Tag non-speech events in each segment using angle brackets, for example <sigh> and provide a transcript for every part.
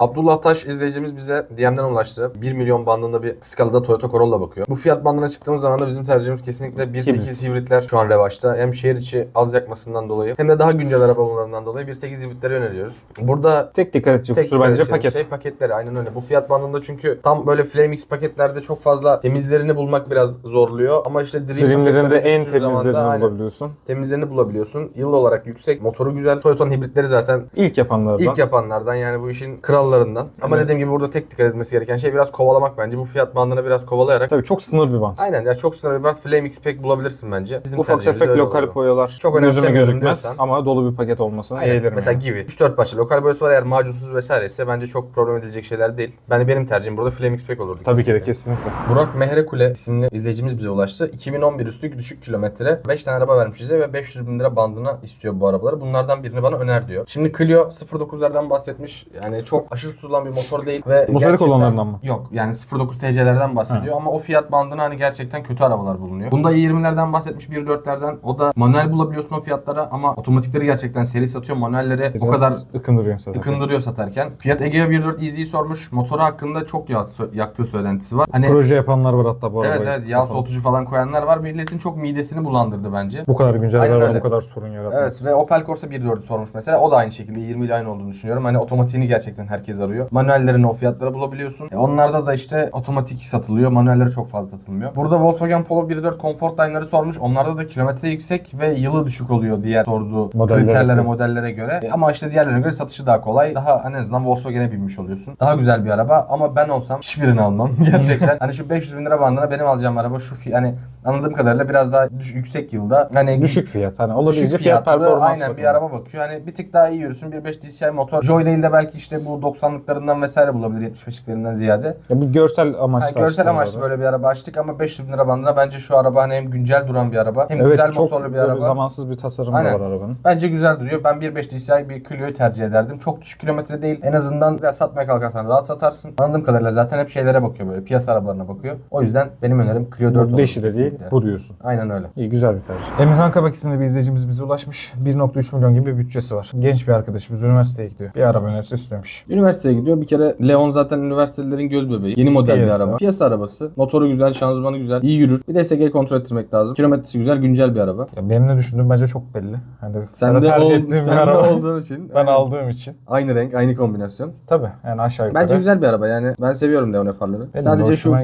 Abdullah Taş izleyicimiz bize DM'den ulaştı. 1 milyon bandında bir skalada Toyota Corolla bakıyor. Bu fiyat bandına çıktığımız zaman da bizim tercihimiz kesinlikle 1.8 hibritler şu an revaçta. Hem şehir içi az yakmasından dolayı hem de daha güncel arabalarından dolayı 1.8 hibritlere yöneliyoruz. Burada Tek dikkat edecek Tek kusur bence paket. Şey paketleri aynen öyle. Bu fiyat bandında çünkü tam böyle FlameX paketlerde çok fazla temizlerini bulmak biraz zorluyor. Ama işte Dream Dream'lerin de paketlerine en düştüğün zaman da temizlerini aynen bulabiliyorsun. Temizlerini bulabiliyorsun. Yıl olarak yüksek. Motoru güzel. Toyota'nın hibritleri zaten İlk yapanlardan. ilk yapanlardan yani bu işin krallarından. Ama Evet. dediğim gibi burada tek dikkat edilmesi gereken şey biraz kovalamak bence. Bu fiyat bandını biraz kovalayarak. Tabii çok sınır bir band. Aynen ya çok sınırlı bir band FlameX pek bulabilirsin bence. Bizim Ufak tercihimiz tefek öyle lokal oldu. boyalar Çok gözüme önemsemiyorum gözükmez diyorsan. ama dolu bir paket olmasını Aynen. eğlerim. Mesela yani. gibi. 3-4 parça lokal boyası var eğer macunsuz vesaire ise bence çok problem edilecek şeyler değil. Ben benim tercihim burada FlameX Pack olurdu. Tabii ki de kesinlikle. kesinlikle. Burak Mehrekule isimli izleyicimiz bize ulaştı. 2011 üstlük düşük kilometre. 5 tane araba vermiş bize ve 500 bin lira bandına istiyor bu arabaları. Bunlardan birini bana öner diyor. Şimdi Clio 09'lardan bahsetmiş. Yani çok aşırı tutulan bir motor değil. ve Atmosferik gerçekten- olanlardan mı? Yok yani 09 TC'lerden bahsediyor ama o fiyat bandına hani gerçekten kötü arabalar bulunuyor. Bunda i20'lerden bahsetmiş 1.4'lerden. O da manuel bulabiliyorsun o fiyatlara ama otomatikleri gerçekten seri satıyor. Manuelleri o kadar ıkındırıyor zaten. ıkındırıyor satarken. Fiat Egea 1.4 Easy'yi sormuş. Motoru hakkında çok yağ yaktığı söylentisi var. Hani Proje yapanlar var hatta bu Evet arabaya. evet yağ soğutucu falan koyanlar var. Milletin çok midesini bulandırdı bence. Bu kadar güncel Aynen araba öyle. bu kadar sorun yaratmaz. Evet ve Opel Corsa 1.4'ü sormuş mesela. O da aynı şekilde 20 ile aynı olduğunu düşünüyorum. Hani otomatiğini gerçekten herkes arıyor. Manuellerini o fiyatlara bulabiliyorsun. E, onlarda da işte otomatik satılıyor. Manuelleri çok fazla satılmıyor. Burada Volkswagen Polo 1.4 Comfort Line'ları sormuş. Onlarda da kilometre yüksek ve yılı düşük oluyor diğer sorduğu Modellere kriterlere, göre. modellere göre. E, ama işte diğerlerine göre satışı daha kolay. Daha en azından Volkswagen'e binmiş oluyorsun. Daha güzel bir araba ama ben olsam hiçbirini almam <laughs> gerçekten. hani şu 500 bin lira bandına benim alacağım araba şu fi- hani anladığım kadarıyla biraz daha düş- yüksek yılda. Hani Düşük fiyat. Hani olabilecek fiyat performans aynen bir bakımından. araba bakıyor. Hani bir tık daha iyi yürüsün. 1.5 DCI motor. Joy değil de belki işte bu 90'lıklarından vesaire bulabilir 75'liklerinden ziyade. Ya bu görsel amaçlı. Yani görsel amaçlı böyle bir araba açtık ama 500 bin lira bandına bence şu araba hani hem güncel duran bir araba hem Evet güzel çok motorlu bir araba. zamansız bir tasarım Aynen. var arabanın. Bence güzel duruyor. Ben 1.5 DCI bir Clio'yu tercih ederdim. Çok düşük kilometre değil. En azından ya satmaya kalkarsan rahat satarsın. Anladığım kadarıyla zaten hep şeylere bakıyor böyle. Piyasa arabalarına bakıyor. O yüzden benim önerim Clio 4 olur. 5'i de değil, diyorsun. Aynen öyle. İyi güzel bir tercih. Emirhan Kabak isimli bir izleyicimiz bize ulaşmış. 1.3 milyon gibi bir bütçesi var. Genç bir arkadaşımız üniversiteye gidiyor. Bir araba önerisi istemiş. Üniversiteye gidiyor. Bir kere Leon zaten üniversitelerin göz bebeği. Yeni model Piyasa. bir araba. Piyasa arabası. Motoru güzel, şanzımanı güzel, iyi yürür. Bir de SG kontrol ettirmek lazım. Kilometresi güzel, güncel bir araba. Ya benim ne düşündüğüm bence çok belli. Hani Sen de, tercih ol- ettiğim bir sen de araba. <laughs> olduğun için. Ben Aynen. aldığım için. Aynı renk, aynı kombinasyon. Tabii yani aşağı yukarı. Bence güzel bir araba yani. Ben seviyorum Leon farları. Benim de Sadece şu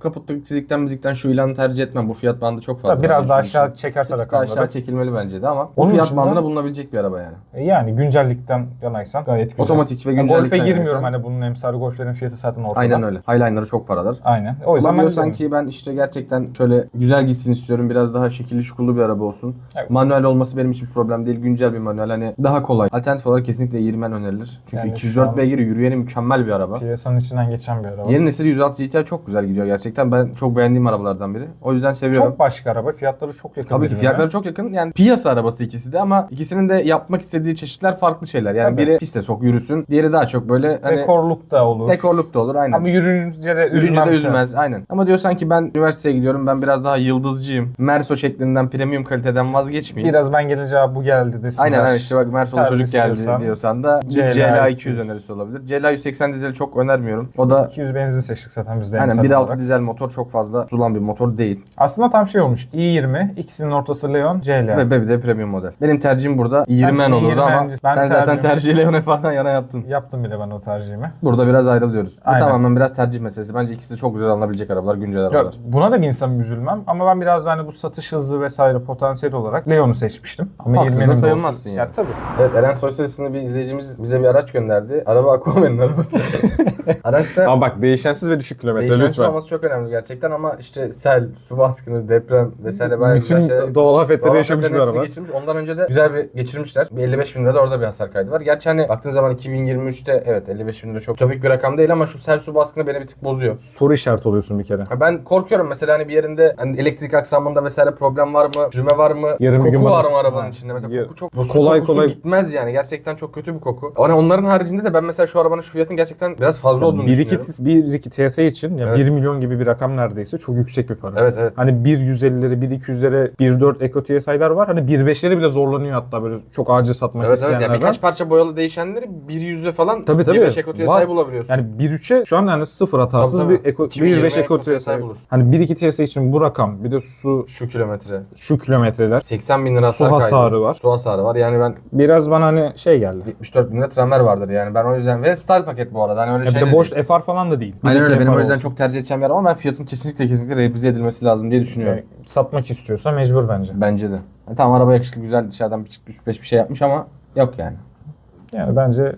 kaputtaki çizikten müzikten şu ilanı tercih etmem. Bu fiyat bandı çok fazla. Tabii biraz daha aşağı çekerse Bir tık rakamları. aşağı çekilmeli bence de ama bu Onun fiyat dışında- bandına bulunabilecek bir araba yani. E Yani güncellikten yanaysan gayet güzel. Otomatik ve Ya güncellikten Golf'e girmiyorum hani bunun emsali Golf'lerin fiyatı zaten ortada. Aynen öyle. Highliner'ı çok paradır. Aynen. O yüzden Ama ben diyorsan ki ben işte gerçekten şöyle güzel gitsin istiyorum. Biraz daha şekilli şukullu bir araba olsun. Evet. Manuel olması benim için problem değil. Güncel bir manuel. Hani daha kolay. Alternatif olarak kesinlikle 20 önerilir. Çünkü Yani şu 204 an- beygir yürüyeni mükemmel bir araba. Piyasanın içinden geçen bir araba. Yeni nesil 106 GTI çok güzel gidiyor gerçekten. Ben çok beğendiğim arabalardan biri. O yüzden seviyorum. Çok başka araba. Fiyatları çok yakın. Tabii ki fiyatları çok yakın. Yani piyasa arabası ikisi de ama ikisinin de yapmak istediği çeşitler farklı şeyler. Yani Tabii. biri piste sok yürüsün. Diğeri daha çok böyle hani Dekorluk da olur. dekorluk da olur aynen. Ama yürünce de üzmez. de üzmez aynen. Ama diyorsan ki ben üniversiteye gidiyorum ben biraz daha yıldızcıyım. Merso şeklinden premium kaliteden vazgeçmeyeyim. Biraz ben gelince "Aa, bu geldi desinler. Aynen aynen işte bak Merso'lu Tercih çocuk geldi diyorsan da CLA CLA 200 200 önerisi olabilir. CLA 180 dizeli çok önermiyorum. O da 200 benzin seçtik zaten biz de. aynen emsal 1.6 olarak. dizel motor çok fazla tutulan bir motor değil. Aslında tam şey olmuş. i20, ikisinin ortası Leon, CLA. Ve bir de premium model. Benim tercihim burada 20 Sen olurdu ama i20 ben sen zaten tercihi Leon Far'dan yana yaptın. Yaptım bile ben o tercihimi. Burada biraz ayrılıyoruz. Bu Aynen. tamamen biraz tercih meselesi. Bence ikisi de çok güzel alınabilecek arabalar, güncel Ya, arabalar. buna da bir insan üzülmem ama ben biraz da hani bu satış hızı vesaire potansiyel olarak Leon'u seçmiştim. Ama Haksız da 20'nin de sayılmazsın olsun. yani. Ya tabii. Evet Eren Soysal isimli bir izleyicimiz bize bir araç gönderdi. Araba Aquaman'ın arabası. <laughs> Araçta Ama bak değişensiz ve düşük kilometre değişen su lütfen. olması çok önemli gerçekten ama işte sel, su baskını, deprem vesaire bayağı güzel şeyler. Bütün doğal afetleri yaşamış bir araba. geçirmiş. Ondan önce de güzel bir geçirmişler. Bir 55 bin lirada orada bir hasar kaydı var. Gerçi hani baktığın zaman 2023'te evet 55 bin lira çok topik bir rakam değil ama şu sel su baskını beni bir tık bozuyor. Soru işareti oluyorsun bir kere. Ha Ben korkuyorum mesela hani bir yerinde hani elektrik aksamında vesaire problem var mı? Çürüme var mı? Yarın bir koku gün var mı arabanın Ha. içinde? Mesela Ya- koku çok bu Kolay kolay- gitmez yani. Gerçekten çok kötü bir koku. Hani onların haricinde de ben mesela şu arabanın şu fiyatın gerçekten biraz fazla olduğunu 1.2 düşünüyorum. 1.2 TS için ya Evet. 1 milyon gibi bir rakam neredeyse çok yüksek bir para. Evet evet. Hani 1.150'lere, 1.200'lere, 1.4 Eco TSI'ler var. Hani 1.5'leri bile zorlanıyor hatta böyle çok acil satmak Evet evet. Yani birkaç parça boyalı değişenleri bir yüzde falan Tabii, tabii. 25 ekotiye Var. sahip bulabiliyorsun. Yani 1.3'e şu an yani sıfır hatasız Tabii, tabii. bir 2020 1.5 Eco Eco TSI TSI. bulursun. Hani 1.2 TS için bu rakam bir de su şu kilometre. şu kilometreler 80 bin lira su hasar kaydı. hasarı var. Su hasarı var. Yani ben Biraz bana hani şey geldi. 74 bin lira tramer vardır yani. Ben o yüzden ve style paket bu arada. Hani öyle Ya şey de de boş değil. FR falan da değil. Aynen 1.2 öyle. Benim o yüzden çok tercih edeceğim araba ama ben fiyatın kesinlikle kesinlikle revize edilmesi lazım diye düşünüyorum. Yani satmak istiyorsa mecbur bence. Bence de. Yani tamam araba yakışıklı güzel dışarıdan bir 3-5 bir şey yapmış ama yok yani. Yani bence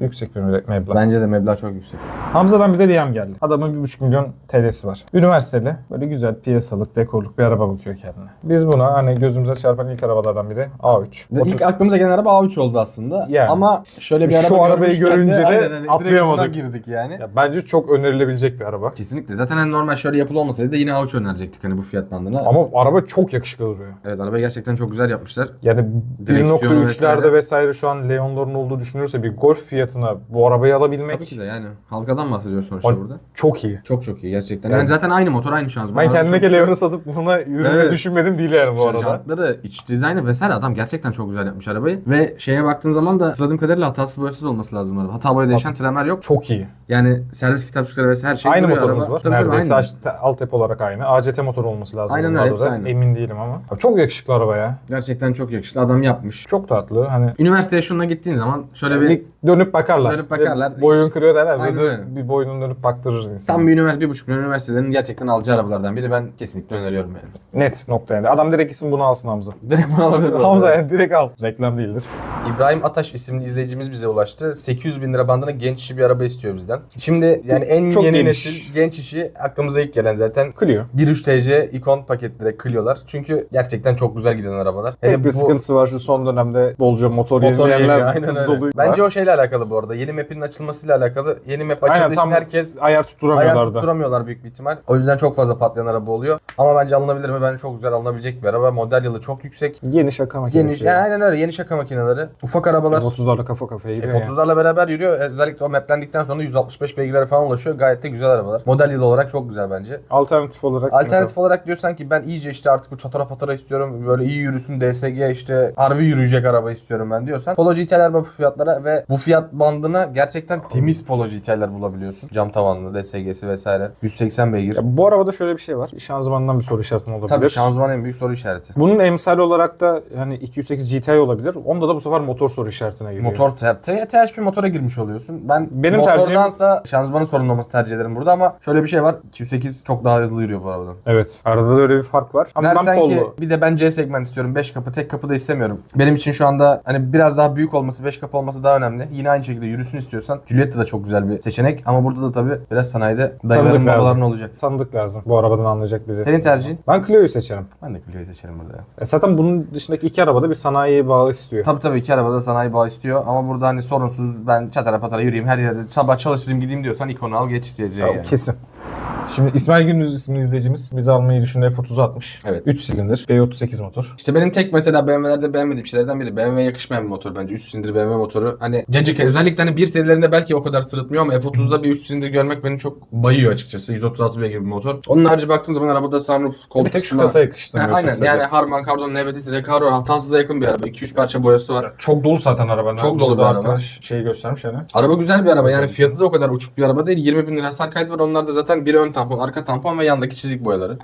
yüksek bir meblağ. Bence de meblağ çok yüksek. Hamza'dan bize DM geldi. Adamın 1,5 milyon TL'si var. Üniversiteli. Böyle güzel piyasalık, dekorluk bir araba bakıyor kendine. Biz buna hani gözümüze çarpan ilk arabalardan biri A3. De Otur- İlk aklımıza gelen araba A3 oldu aslında. Yani. Ama şöyle bir araba Şu arabayı görünce de aynen, hani direkt atlayamadık. girdik yani. Ya bence çok önerilebilecek bir araba. Kesinlikle. Zaten hani normal şöyle yapılı olmasaydı da yine A3 önerecektik hani bu fiyat bandına. Ama araba çok yakışıklı duruyor. Evet arabayı gerçekten çok güzel yapmışlar. Yani Direksiyonu 1.3'lerde vesaire. vesaire şu an Leon'ların olduğu düşünülürse bir Golf fiyatına bu arabayı alabilmek Tabii ki de yani. Halkadan bahsediyoruz sonuçta Ay- burada. çok iyi. Çok çok iyi gerçekten. Yani- Yani, zaten aynı motor aynı şanzıman. Ben kendime çok- Leon'u satıp buna yürümeyi Evet. düşünmedim değil yani bu Şu arada. Jantları, iç dizaynı vesaire adam gerçekten çok güzel yapmış arabayı. Ve şeye baktığın zaman da hatırladığım kadarıyla hatasız boyasız olması lazım araba. Hata boya değişen tremer yok. Çok iyi. Yani servis kitapçıkları vesaire her şey aynı motorumuz araba. var. Tabii, Neredeyse aynı. altyapı olarak aynı. ACT motor olması lazım. Aynen öyle, hepsi aynı. Emin değilim ama. Abi Çok yakışıklı araba ya. Gerçekten çok yakışıklı adam yapmış. Çok tatlı. Hani Üniversiteye şununla gittiğin zaman şöyle bir bir dönüp bakarlar. Dönüp bakarlar. Bir boyun kırıyor derler. Aynen Bir, boynunu dönüp baktırır insan. tam bir üniversite, bir buçuk üniversitelerin gerçekten alacağı arabalardan biri. Ben kesinlikle öneriyorum yani. Net nokta yani. Adam direkt gitsin bunu alsın Hamza. Direkt bunu alabilir. <laughs> Hamza yani direkt al. Reklam değildir. İbrahim Ataş isimli izleyicimiz bize ulaştı. 800 bin lira bandına genç işi bir araba istiyor bizden. Şimdi yani en Çok yeni geniş. nesil genç işi aklımıza ilk gelen zaten Clio. 1.3 TC ikon paketleri Clio'lar. Çünkü gerçekten çok güzel giden arabalar. Tek Hele bir bu sıkıntısı var şu son dönemde bolca motor, motor yenileyenler aynen öyle. dolu. Bence o şeyle alakalı bu arada. Yeni map'in açılmasıyla alakalı. Yeni map açıldığı Aynen için tam herkes ayar tutturamıyorlar ayar tutturamıyorlar büyük bir ihtimal. O yüzden çok fazla patlayan araba oluyor. Ama bence alınabilir mi? Bence çok güzel alınabilecek bir araba. Model yılı çok yüksek. Yeni şaka makinesi. Geniş. Yani aynen öyle. Yeni şaka makineleri. Ufak arabalar. 30'larla kafa kafaya gidiyor ya. F30'larla beraber yürüyor. Özellikle o maplendikten sonra 165 beygirlere falan ulaşıyor. Gayet de güzel arabalar. Model yılı olarak çok güzel bence. Alternatif olarak Alternatif olarak diyorsan ki ben iyice işte artık bu çatara patara istiyorum. Böyle iyi yürüsün DSG işte harbi yürüyecek araba istiyorum ben diyorsan. Polo GT'ler bu fiyatlara ve bu fiyat bandına gerçekten temiz Polo GT'ler bulabiliyorsun. Cam tavanlı DSG'si vesaire. 180 beygir. Ya bu arabada şöyle bir şey var. Şanzımandan bir soru işaretin olabilir. Tabii şanzıman en büyük soru işareti. Bunun emsal olarak da hani 208 GTI olabilir. Onda da bu sefer motor soru işaretine giriyor. Motor THP motora girmiş oluyorsun. Ben Benim motordansa şanzımanın sorunlu olması tercih ederim burada ama şöyle bir şey var. 208 çok daha hızlı yürüyor bu arabadan. Evet. Arada da öyle bir fark var. Ama ben Dersen ki Polo. bir de ben C segment istiyorum. 5 kapı tek kapı da istemiyorum. Benim için şu anda hani biraz daha büyük olması 5 kapı olması daha önemli. Yine aynı şekilde yürüsün istiyorsan Giulietta da çok güzel bir seçenek ama burada da tabii biraz sanayide dayıların babaların olacak. Tanıdık lazım. Bu arabadan anlayacak biri. Senin tercihin? Ben Clio'yu seçerim. Ben de Clio'yu seçerim burada. E zaten bunun dışındaki iki arabada bir sanayi bağı istiyor. Tabii tabii iki arabada sanayi bağı istiyor ama burada hani sorunsuz ben çatara patara yürüyeyim her yerde sabah çalışırım gideyim diyorsan ikonu al geç diyeceği Ya, yani. Kesin. Şimdi İsmail Gündüz isimli izleyicimiz bizi almayı düşündü F30 atmış. Evet. 3 silindir. B38 motor. İşte benim tek mesela BMW'lerde beğenmediğim şeylerden biri. BMW yakışmayan bir motor bence. 3 silindir BMW motoru. Hani cacık özellikle hani bir serilerinde belki o kadar sırıtmıyor ama F30'da bir 3 silindir görmek beni çok bayıyor açıkçası. 136 beygir bir motor. Onun harici baktığın zaman arabada sunroof, koltuk Bir tek şu kasa Ha, yakıştırmıyorsun. aynen sadece. yani Harman Kardon, NBT'si, Recaro hatasıza yakın bir araba. 2-3 parça boyası var. Çok dolu zaten araba. Çok dolu bir araba. Şeyi göstermiş hani. Araba güzel bir araba yani fiyatı da o kadar uçuk bir araba değil. 20 bin lira hasar kaydı var. Onlar da zaten biri ön tampon, arka tampon ve yandaki çizik boyaları.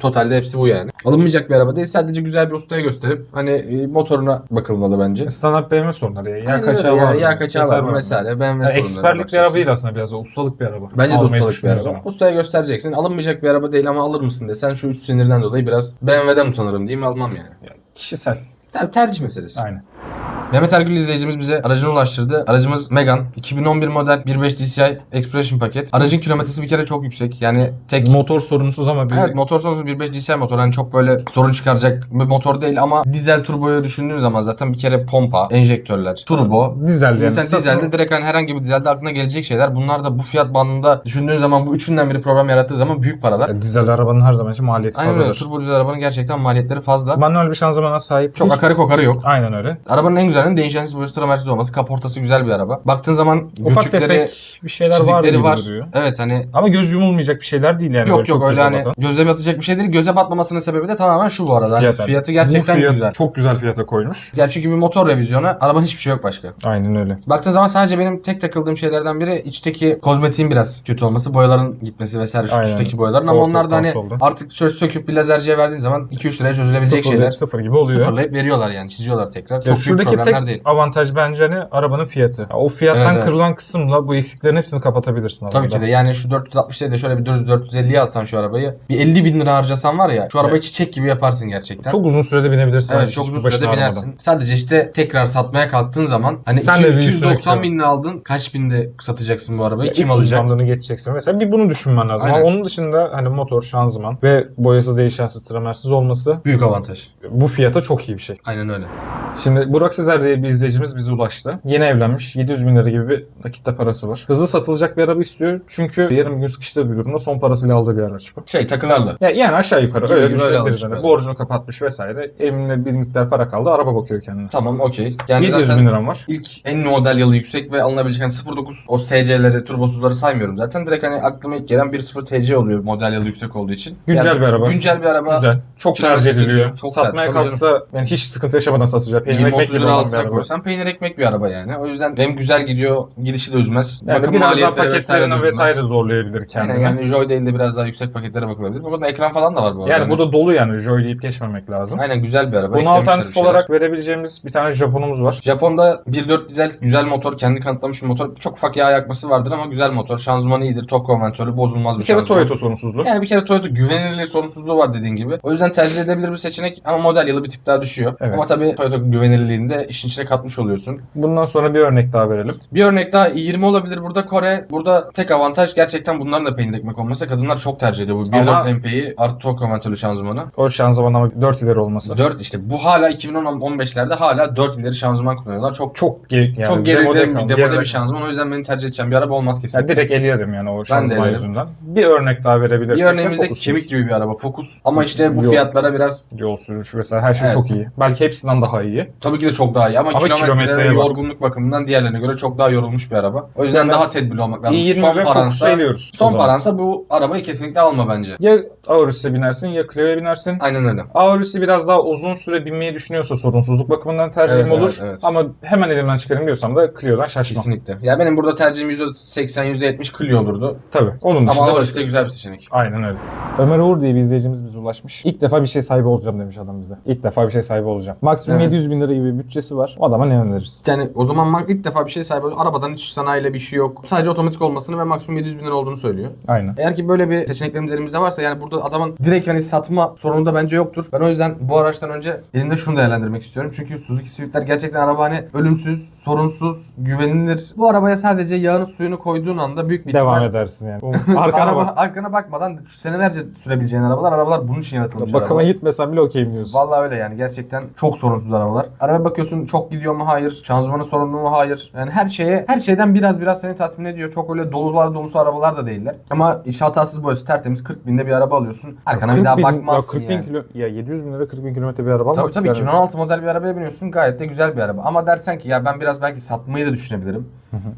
Totalde hepsi bu yani. Alınmayacak bir araba değil. Sadece güzel bir ustaya gösterip hani e, motoruna bakılmalı bence. Standart BMW sorunları ya. Yağ Aynen kaçağı öyle var. ya, Yağ kaçağı var mı vesaire. BMW Yani eksperlik bir araba değil aslında biraz da ustalık bir araba. Bence de Almayı ustalık bir araba. zaman. Ustaya göstereceksin. Alınmayacak bir araba değil ama alır mısın desen şu 3 sinirden dolayı biraz BMW'den utanırım diyeyim almam yani. Yani kişisel. Tabii tercih meselesi. Aynen. Mehmet Ergül izleyicimiz bize aracını ulaştırdı. Aracımız Megane. 2011 model 1.5 DCI Expression paket. Aracın kilometresi bir kere çok yüksek. Yani tek Motor sorunsuz ama bir Evet motor sonuçta 1.5 DCI motor hani çok böyle sorun çıkaracak bir motor değil ama dizel turboyu düşündüğün zaman zaten bir kere pompa, enjektörler, turbo. dizel yani. Satın- dizelde direkt hani herhangi bir dizelde aklına gelecek şeyler. Bunlar da bu fiyat bandında düşündüğün zaman bu üçünden biri problem yarattığı zaman büyük paralar. Ya, dizel arabanın her zaman için maliyeti Aynen öyle. fazladır. Turbo dizel arabanın gerçekten maliyetleri fazla. Manuel bir şanzımana sahip. Çok Hiç- akarı kokarı yok. Aynen öyle. Araba Arabanın en güzelinin değişensiz boyası tramersiz olması. Kaportası güzel bir araba. Baktığın zaman Ufak göçükleri, tefek bir şeyler var çizikleri gibi var. duruyor. Evet hani Ama göz yumulmayacak bir şeyler değil yani. yok böyle yok öyle göze hani batan. göze batacak bir şey değil. Göze batmamasının sebebi de tamamen şu bu arada. Hani Fiyat. Fiyatı Bu gerçekten fiyat güzel. Çok güzel fiyata koymuş. Yani çünkü bir motor revizyonu arabanın hiçbir şey yok başka. Aynen öyle. Baktığın zaman sadece benim tek takıldığım şeylerden biri içteki kozmetiğin biraz kötü olması. Boyaların gitmesi vesaire şu Aynen. üstteki boyaların ama Orta onlar da hani konsolda. artık şöyle söküp bir lazerciye verdiğin zaman 2-3 liraya çözülebilecek Sıfır, şeyler. sıfır gibi oluyor. Sıfırlayıp veriyorlar yani çiziyorlar tekrar. Ya Çok şuradaki tek değil. avantaj bence hani arabanın fiyatı. Ya O fiyattan Evet, evet. kırılan kısımla bu eksiklerin hepsini kapatabilirsin Tabii arabada. ki de yani şu 460'da de şöyle bir 450'ye alsan şu arabayı bir 50 bin lira harcasan var ya şu arabayı Evet. çiçek gibi yaparsın gerçekten. Çok uzun sürede binebilirsin. Evet çok uzun sürede binersin. Sadece işte tekrar satmaya kalktığın zaman hani Sen iki- de bir üstüne 290 ekle. binle aldın kaç binde satacaksın bu arabayı Ya kim 300 alacak? bandını geçeceksin. Mesela bir bunu düşünmen lazım. Aynen. Ama onun dışında hani motor, şanzıman ve boyasız değişensiz tramersiz olması Büyük avantaj. bu fiyata çok iyi bir şey. Aynen öyle. Şimdi Burak Sezer diye bir izleyicimiz bize ulaştı. Yeni evlenmiş. 700 bin lira gibi bir nakitte parası var. Hızlı satılacak bir araba istiyor. Çünkü yarın bir gün sıkıştığı bir durumda son parasıyla aldığı bir araç bu. Şey takılarla. Ya yani aşağı yukarı Gibi öyle almış Yani. böyle. Borcunu kapatmış vesaire. Evinde bir miktar para kaldı. Araba bakıyor kendine. Tamam okey. Yani 700 zaten bin liram var. ilk en model yılı yüksek ve alınabilecek hani 09 o SC'leri, turbosuzları saymıyorum zaten. Direkt hani aklıma ilk gelen 1.0 TC oluyor model yılı yüksek olduğu için. Güncel bir araba. Güncel bir araba. Güzel. Çok tercih ediliyor. düşük, çok Satmaya tabii kalksa yani hiç sıkıntı yaşamadan satacak. Peynir 20 ekmek 30 gibi lira altına koysan peynir ekmek bir araba yani. O yüzden hem güzel gidiyor, gidişi de üzmez. Yani Bakım biraz daha maliyetleri vesaire de vesaire zorlayabilir kendini. Aynen yani Joy değil de biraz daha yüksek paketlere bakılabilir. Bu konuda ekran falan da var bu arada. Yani Hani- bu da dolu yani. Joy deyip geçmemek lazım. Aynen güzel bir araba. Eklemişler alternatif olarak verebileceğimiz bir tane Japonumuz var. Japon'da 1.4 dizel güzel motor, kendi kanıtlamış bir motor. Çok ufak yağ yakması vardır ama güzel motor. Şanzımanı iyidir, top konventörü, bozulmaz bir Bir kere şanzıman. Toyota sorunsuzluğu. Yani bir kere Toyota güvenilirliği sorunsuzluğu var dediğin gibi. O yüzden tercih edebilir bir seçenek ama model yılı bir tık daha düşüyor. Evet. Ama tabii Toyota de işin içine katmış oluyorsun. Bundan sonra bir örnek daha verelim. Bir örnek daha i20 olabilir burada Kore. Burada tek avantaj gerçekten bunların da peynir ekmek olması. Kadınlar çok tercih ediyor bu 1.4 Ama- MP'yi artı top konventörlü şanzımanı. O şanzıman ama 4 ileri olması. 4 işte bu hala 2010-15'lerde hala 4 ileri şanzıman kullanıyorlar. Çok Çok yani çok geride demode bir, demode geride bir şanzıman. O yüzden benim tercih edeceğim bir araba olmaz kesin. Yani direkt eleyelim yani o şanzıman yüzünden. Bir örnek daha verebilirsek bir de örneğimizde kemik gibi bir araba Focus. Ama işte bu Yok. fiyatlara biraz Yol sürüşü vesaire her şey Evet. çok iyi. Belki hepsinden daha iyi. tabii ki de çok daha iyi ama, Ama kilometre bak. yorgunluk bakımından diğerlerine göre çok daha yorulmuş bir araba. O yüzden Yani daha tedbirli olmak lazım. i20 son paransa, son paransa bu arabayı kesinlikle alma bence. Ya Aurus'e binersin ya Clio'ya binersin. Aynen öyle. Aurus'u biraz daha uzun süre binmeyi düşünüyorsa sorunsuzluk bakımından tercihim Evet, olur. evet. Ama hemen elimden çıkarayım diyorsam da Clio'dan şaşmam. Kesinlikle. Ya benim burada tercihim %80 %70 Clio olurdu. Tabii. Onun dışında Ama Aurus de güzel bir seçenek. Aynen öyle. Ömer Uğur diye bir izleyicimiz bize ulaşmış. İlk defa bir şey sahibi olacağım demiş adam bize. İlk defa bir şey sahibi olacağım. Maksimum Evet. 700 bin lira gibi bir bütçesi var. O adama ne öneririz? Yani o zaman Mark ilk defa bir şey sahibi oluyor. Arabadan hiç sanayiyle bir şey yok. Sadece otomatik olmasını ve maksimum 700 bin lira olduğunu söylüyor. Aynen. Eğer ki böyle bir seçeneklerimiz elimizde varsa yani burada adamın direkt hani satma sorunu da bence yoktur. Ben o yüzden bu araçtan önce elimde şunu değerlendirmek istiyorum. Çünkü Suzuki Swift'ler gerçekten araba hani ölümsüz, sorunsuz, güvenilir. Bu arabaya sadece yağını suyunu koyduğun anda büyük bir Devam ihtimal edersin yani. Arkana araba, bak. arkana bakmadan senelerce sürebileceğin arabalar. Arabalar bunun için yaratılmış Bakıma arabalar. gitmesen bile okeyim diyorsun. Vallahi öyle yani gerçekten çok sorunsuz arabalar. Araba bakıyorsun çok gidiyor mu? Hayır. Şanzımanı sorunlu mu? Hayır. Yani her şeye her şeyden biraz biraz seni tatmin ediyor. Çok öyle dolular dolusu arabalar da değiller. Ama iş hatasız boyası tertemiz 40 binde bir araba alıyorsun. Arkana bir 40 daha bin- bakmazsın ya 40 bin yani. kilo, ya 700 bin lira 40 bin kilometre bir araba Tabii tabii yani. 2016 model bir arabaya biniyorsun gayet de güzel bir araba. Ama dersen ki ya ben biraz belki satmayı da düşünebilirim.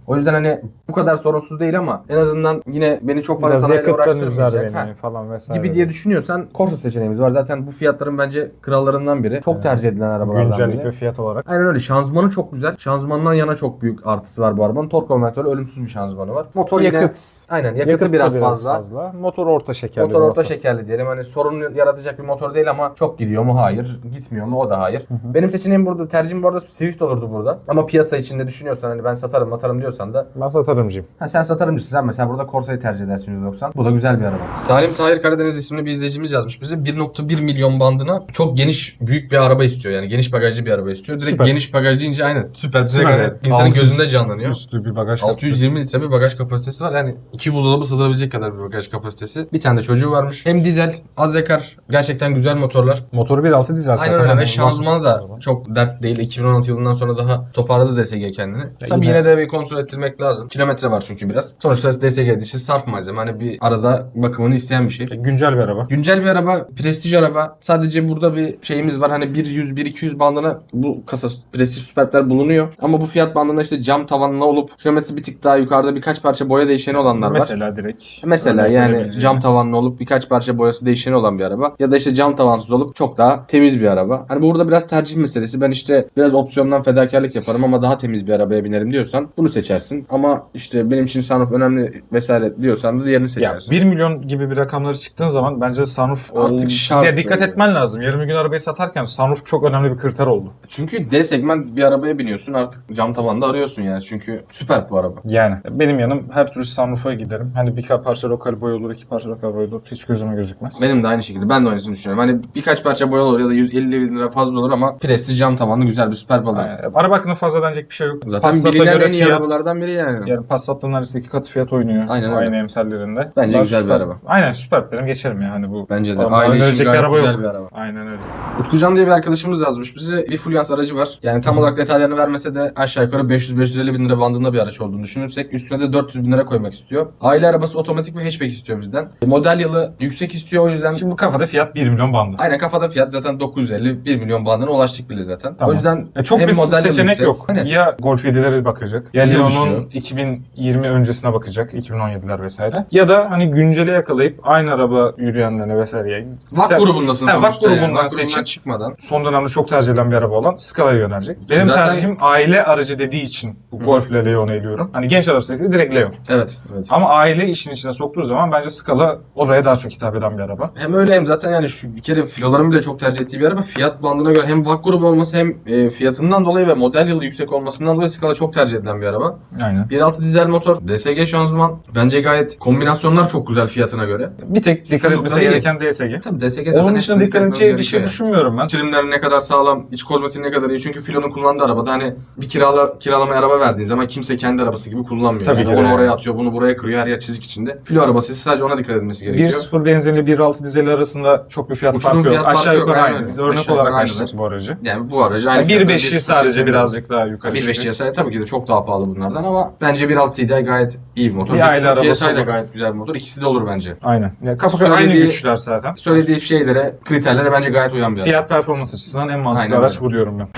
O yüzden hani bu kadar sorunsuz değil ama en azından yine beni çok fazla Biraz yakıttan üzer uğraştırmayacak. beni Ha, falan vesaire. gibi diye düşünüyorsan Corsa seçeneğimiz var. Zaten bu fiyatların bence krallarından biri. Çok tercih edilen arabalardan Güncellik biri. ve fiyat olarak. Aynen öyle. Şanzımanı çok güzel. Şanzımandan yana çok büyük artısı var bu arabanın. Tork konvertörü ölümsüz bir şanzımanı var. Motor yine... Yakıt. Aynen yakıtı Yakıt da biraz, fazla. Motor orta şekerli. Motor bir orta şekerli diyelim. Hani sorun yaratacak bir motor değil ama çok gidiyor mu? Hayır. Gitmiyor mu? O da hayır. Benim seçeneğim burada, tercihim bu arada Swift olurdu burada. Ama piyasa içinde düşünüyorsan hani ben satarım, atarım diyorsan da Ben satarımcıyım. Ha sen satarımcısın sen mesela burada Corsa'yı tercih edersin 190. Bu da güzel bir araba. Salim Tahir Karadeniz isimli bir izleyicimiz yazmış bize. 1.1 milyon bandına çok geniş büyük bir araba istiyor yani. Geniş bagajlı bir araba istiyor. Direkt Süper. geniş bagaj deyince aynen süper. Direkt Süper. hani insanın 600 gözünde canlanıyor. Üstü bir bagaj 620 litre bir bagaj kapasitesi var. Yani iki buzdolabı sığdırabilecek kadar bir bagaj kapasitesi. Bir tane de çocuğu varmış. Hem dizel, az yakar. Gerçekten güzel motorlar. Motoru 1.6 dizel zaten. Aynen öyle Hani ve şanzımanı da çok dert değil. 2016 yılından sonra daha toparladı DSG kendini. Tabii yine- yine de bir kontrol ettirmek lazım. Kilometre var çünkü biraz. Sonuçta DSG dışı sarf malzeme. Hani bir arada bakımını isteyen bir şey. E, Güncel bir araba. Güncel bir araba, prestij araba. Sadece burada bir şeyimiz var. Hani 100-100-200 bandına bu kasa prestij süperbler bulunuyor. Ama bu fiyat bandında işte cam tavanlı olup kilometresi bir tık daha yukarıda birkaç parça boya değişeni olanlar var. Mesela direkt. Mesela yani cam tavanlı olup birkaç parça boyası değişeni olan bir araba. Ya da işte cam tavansız olup çok daha temiz bir araba. Hani burada biraz tercih meselesi. Ben işte biraz opsiyondan fedakarlık yaparım ama daha temiz bir arabaya binerim diyorsan bunu seçersin. Ama işte benim için sunroof önemli vesaire diyorsan da diğerini Ya seçersin. 1 milyon gibi bir rakamları çıktığın zaman bence sunroof Artık şart Ya dikkat etmen lazım. Yarım gün arabayı satarken sunroof çok önemli bir kriter oldu. Çünkü D segment bir arabaya biniyorsun artık cam tavanda arıyorsun yani. Çünkü süper bu araba. Yani benim yanım her türlü sunroof'a giderim. Hani bir parça lokal boy olur, iki parça lokal boy olur. Hiç gözüme gözükmez. Benim de aynı şekilde. Ben de aynısını düşünüyorum. Hani birkaç parça boyalı olur ya da 150 bin lira fazla olur ama prestij cam tavanlı güzel bir süper balon. Araba hakkında fazla denecek bir şey yok. Zaten Passat'a bilinen göre en iyi fiyat- arabalardan biri yani. Yani Passat'ın neredeyse iki katı fiyat oynuyor. Aynen öyle. Aynı emsallerinde. Bence Daha güzel bir süper- araba. Aynen süper derim geçelim ya hani bu. Bence de. Ama Aile için bir gayet araba güzel yok. bir araba. Aynen öyle. Utkucan diye bir arkadaşımız yazmış bize. Bir Fluence aracı var. Yani tam olarak detaylarını vermese de aşağı yukarı 500-550 bin lira bandında bir araç olduğunu düşünürsek üstüne de 400 bin lira koymak istiyor. Aile arabası otomatik ve hatchback istiyor bizden. Model yılı yüksek istiyor o yüzden Şimdi bu kafada fiyat 1 milyon bandı. Aynen kafada fiyat zaten 950 1 milyon bandına ulaştık bile zaten. Tamam. O yüzden E çok hem bir model yılı seçenek yüksek- yok. Aynen. Ya Golf 7'lere bakacak. Ya Bize Leon'un düşüyor. 2020 öncesine bakacak. 2017'ler vesaire. Ya da hani güncele yakalayıp aynı araba yürüyenlerine vesaire. VAK grubundasın Ha, VAK sonuçta yani. grubundan VAK seçip- çıkmadan. Son dönemde çok tercih edilen bir araba olan Scala'ya yönelecek. Benim Zaten- tercihim aile aracı dediği için bu Golf ile Leon'u eliyorum. Hani genç arabası değil, direkt Leon. Evet. evet. Ama aile işin içine soktuğu zaman bence Scala oraya daha çok hitap eden bir araba. Hem öyle hem zaten yani şu bir kere filoların bile çok tercih ettiği bir araba. Fiyat bandına göre hem VAK grubu olması hem e, fiyatından dolayı ve model yılı yüksek olmasından dolayı Scala çok tercih edilen bir araba. Aynen. 1.6 dizel motor, DSG şanzıman. Bence gayet kombinasyonlar çok güzel fiyatına göre. Bir tek dikkat Sulukları etmesi gereken DSG. Tabii DSG zaten Onun dışında hepsinin dikkat edeceği bir şey gerekiyor düşünmüyorum ben. Trimler ne kadar sağlam, iç kozmetiği ne kadar iyi. Çünkü Filo'nun kullandığı arabada hani bir kirala kiralama araba verdiğin zaman kimse kendi arabası gibi kullanmıyor. Tabii yani ki de onu oraya atıyor, bunu buraya kırıyor. Her yer çizik içinde. Filo arabası sadece ona dikkat edilmesi gerekiyor. 1.0 benzinli 1.6 dizeli arasında çok bir fiyat Uçurum farkı yok. fiyat farkı Aşağı yok, yukarı aynen aynı. öyle. Biz örnek Aşağı olarak aldık aynısı. bu aracı. Yani bu aracı aynı Yani fiyattan 1.5'i bir sadece birazcık daha yukarı 1.5 çıkıyor. TSI tabii ki de çok daha pahalı bunlardan ama bence 1.6 de gayet iyi bir motor. Bir aile 1.0 arabası TSI de olur. gayet güzel bir motor. İkisi de olur bence. Aynen. Ya kafa aynı Söylediği- güçler zaten. Söylediği şeylere, kriterlere bence gayet uyan bir araba. Fiyat performans açısından en mantıklı Aynen araç öyle. buluyorum ben.